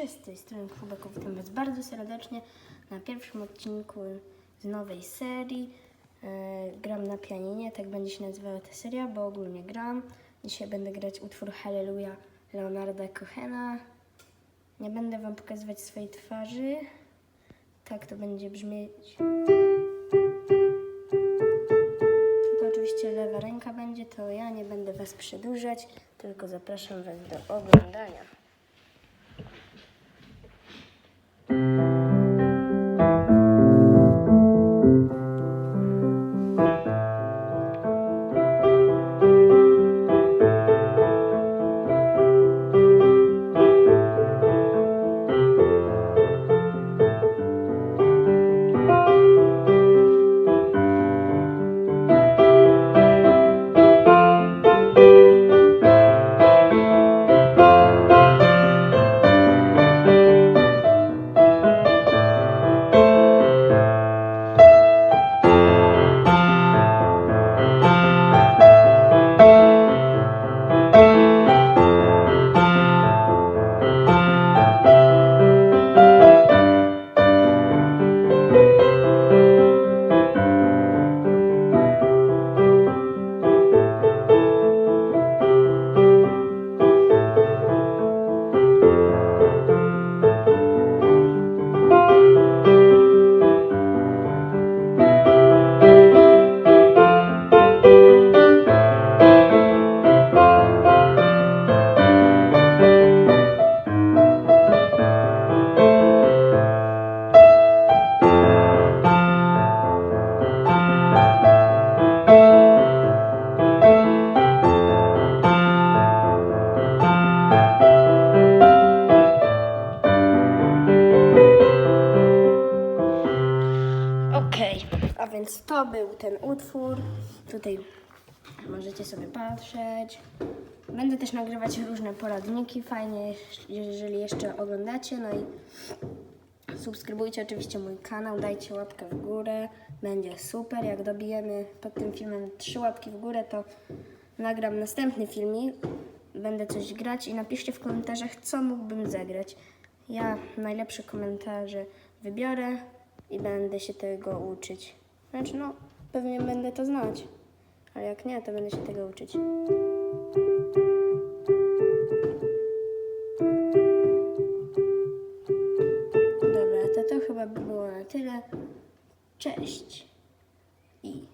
Cześć, z tej strony Kubek, witam Was bardzo serdecznie na pierwszym odcinku z nowej serii. E, gram na pianinie, tak będzie się nazywała ta seria, bo ogólnie gram. Dzisiaj będę grać utwór Hallelujah Leonarda Cohena. Nie będę Wam pokazywać swojej twarzy. Tak to będzie brzmieć. Tylko oczywiście lewa ręka będzie, to ja nie będę Was przedłużać, tylko zapraszam Was do oglądania. Okej, a więc to był ten utwór. Tutaj możecie sobie patrzeć. Będę też nagrywać różne poradniki, fajnie, jeżeli jeszcze oglądacie. No i subskrybujcie oczywiście mój kanał, dajcie łapkę w górę. Będzie super. Jak dobijemy pod tym filmem trzy łapki w górę, to nagram następny filmik. Będę coś grać i napiszcie w komentarzach, co mógłbym zagrać. Ja najlepsze komentarze wybiorę i będę się tego uczyć. Znaczy, no, pewnie będę to znać, ale jak nie, to będę się tego uczyć. Dobra, to to chyba by było na tyle. Cześć i